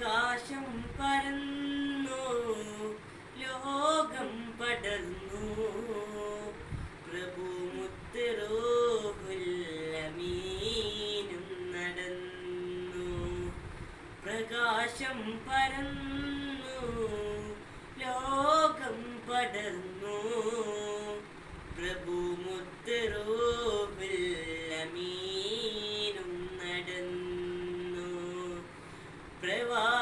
പ്രകാശം പരന്നു ലോകം പടർന്നു. പ്രഭു മുത്തരോഹുല്ലമീനും നടന്നു. പ്രകാശം പരന്നു ലോകം പടർന്നു. പ്രഭു മുത്തറോഹുല്ലമീനും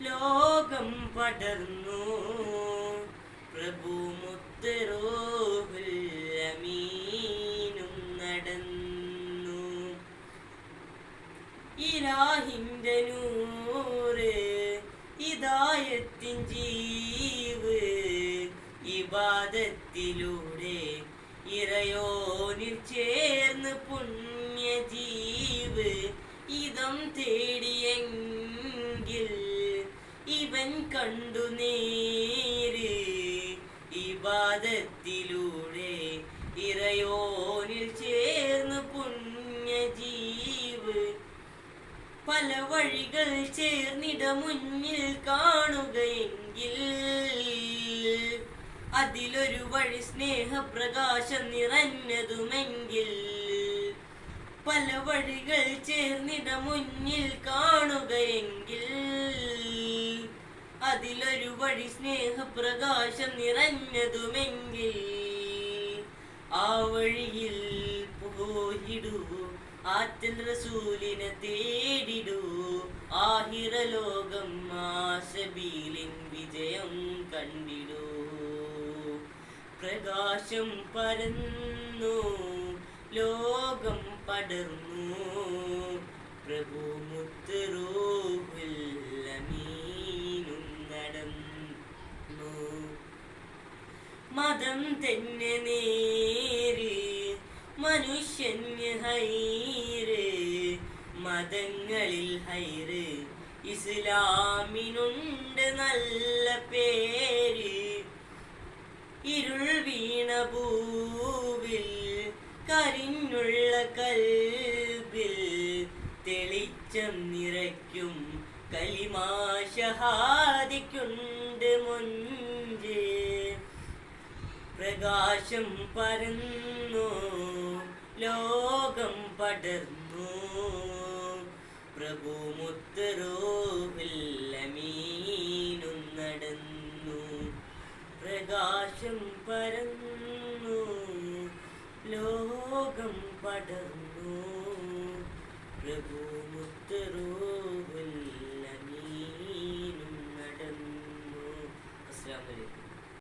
ലോകം പടർന്നു. പ്രഭു മുത്തരോഹുല്ലമീനും നടന്നു. ഇരാഹിന്റെ നൂറ് ഇതായത്തിൻ ജീവ് ഇബാദത്തിലൂടെ ഇറയോനിൽ ചേർന്ന് പുണ്യജീവ് ഇതം തേടിയെങ്കിൽ ഇവൻ കണ്ടു നേര് ഇബാദത്തിലൂടെ ഇറയോനിൽ ചേർന്ന് പുണ്യജീവ്. പല വഴികൾ ചേർന്നിട മുന്നിൽ കാണുകയെങ്കിൽ അതിലൊരു വഴി സ്നേഹപ്രകാശം നിറഞ്ഞതുമെങ്കിൽ പല വഴികൾ ചേർന്നിട മുന്നിൽ കാണുകയെങ്കിൽ അതിലൊരു വഴി സ്നേഹപ്രകാശം നിറഞ്ഞതുമെങ്കിൽ ആ വഴിയിൽ പോയിടൂ ആറ്റൽ തേടിടൂ. ആഹിരലോകം ആശബീലിൻ വിജയം കണ്ടിടൂ. പ്രകാശം പരന്നു ലോകം പടർന്നു പ്രഭു മുത്തറൂഹുല്ലമീനും നടന്നു മതം തന്നെ നേര് മനുഷ്യന് ഹൈര് മതങ്ങളിൽ ഹൈര് ഇസ്ലാമിനുണ്ട് നല്ല പേര്. ഇരുൾ വീണ ഭൂവിൽ കരിഞ്ഞുള്ള കൽബിൽ തെളിച്ചം നിറയ്ക്കും കലിമാശഹാദിക്കുണ്ട് മുഞ്ച് പ്രകാശം പരന്നു ലോകം പടർന്നു. പ്രഭു മുത്തരോഹില്ലമീനും നടന്നു. പ്രകാശം പരന്നു ലോകം പടർന്നു. പ്രഭു മുത്തരോഹില്ലമീനും